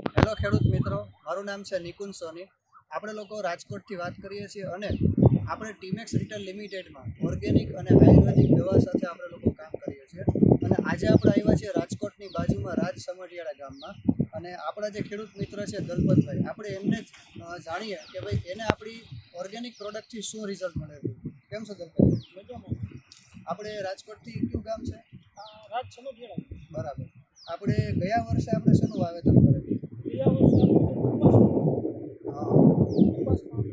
Hello ખેડૂત મિત્રો મારું નામ છે નિકુંજ સોની. આપણે લોકો રાજકોટથી વાત કરીએ છીએ અને આપણે ટીમેક્સ રિટેલ લિમિટેડમાં ઓર્ગેનિક અને આયુર્વેદિક દવા સાથે આપણે લોકો કામ કરીએ છીએ. અને આજે આપણે આવ્યા છીએ રાજકોટની બાજુમાં રાજ સમઢિયાળા ગામમાં. અને આપણા જે ખેડૂત મિત્ર છે દલપતભાઈ આપણે એમને જ જાણીએ કે ભાઈ એને આપણી ઓર્ગેનિક પ્રોડક્ટથી શું રિઝલ્ટ મળેલું કેમ છો દલપતભાઈ? આપણે રાજકોટથી કયું ગામ છે? રાજ સમઢિયાળા. બરાબર. આપણે ગયા વર્ષે આપણે શેનું વાવેતર કરેલું ગયા વર્ષે હા કપાસમાં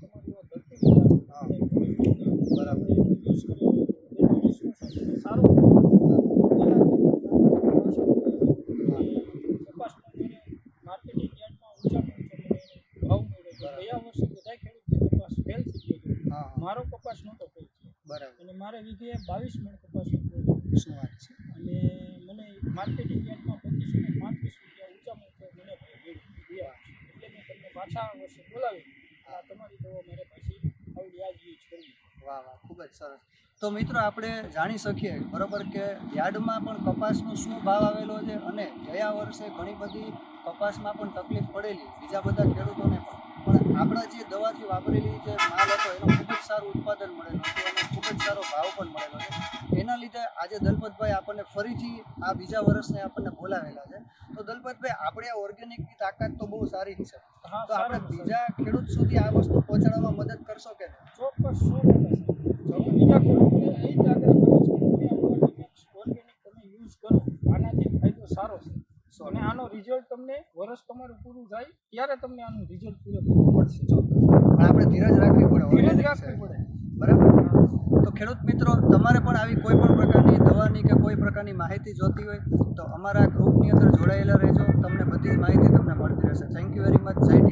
તમારી વાત ધરતી હા બરાબર યુઝ કર્યો સારો કપાસમાં મને માર્કેટિંગ યાર્ડમાં ઊંચા ભાવ મળ્યો ગયા વર્ષે બધા ખેડૂતો કપાસ ફેલ થઈ ગયો મારો કપાસ નહોતો ફેલ થયો. બરાબર. અને મારે વીઘે બાવીસ મણ કપાસ શું વાત છે? અને મને માર્કેટિંગ યાર્ડમાં પચીસો ને પાંત્રીસ રૂપિયા ઊંચામાં ઊંચો મને ગયા એટલે મેં તમને પાછા આ વર્ષે બોલાવી આ તમારી દવા મારે પાછી આવડી આજ યુઝ કરવી. વાહ વાહ ખૂબ જ સરસ. તો મિત્રો આપણે જાણી શકીએ બરોબર કે યાર્ડમાં પણ કપાસનો શું ભાવ આવેલો છે અને ગયા વર્ષે ઘણી બધી કપાસમાં પણ તકલીફ પડેલી. બીજા બધા ખેડૂતોને પણ. આપણે જે દવાથી વાપરેલી જે માલ હતો એનો ખૂબ જ સારું ઉત્પાદન મળેલું હતું અને ખૂબ જ સારો ભાવ પણ મળેલો છે. એના લીધે આજે દલપતભાઈ આપણને ફરીથી આ બીજા વર્ષને આપણને બોલાવેલા છે. તો દલપતભાઈ આપણે આ ઓર્ગેનિકની તાકાત તો બહુ સારી જ છે. તો આપણે બીજા ખેડૂત સુધી આ વસ્તુ પહોંચાડવામાં મદદ કરશો કે ચોક્કસ બીજા ખેડૂતોને એ જ આગ્રહ કરીશ કે ઓર્ગેનિક ઓર્ગેનિક તમે યુઝ કરો આનાથી ફાયદો સારો છે. અને આનો રિઝલ્ટ તમને વર્ષ તમારું પૂરું થાય ત્યારે તમને આનું રિઝલ્ટ પૂરેપૂરું મળશે પણ આપણે ધીરજ રાખવી પડે ધીરજ રાખવી પડે. બરાબર? તો ખેડૂત મિત્રો તમારે પણ આવી કોઈ પણ પ્રકારની દવાની કે કોઈ પ્રકારની માહિતી જોતી હોય તો અમારા ગ્રુપની અંદર જોડાયેલા રહેજો. તમને બધી જ માહિતી તમને મળતી રહેશે. Thank you very much Timex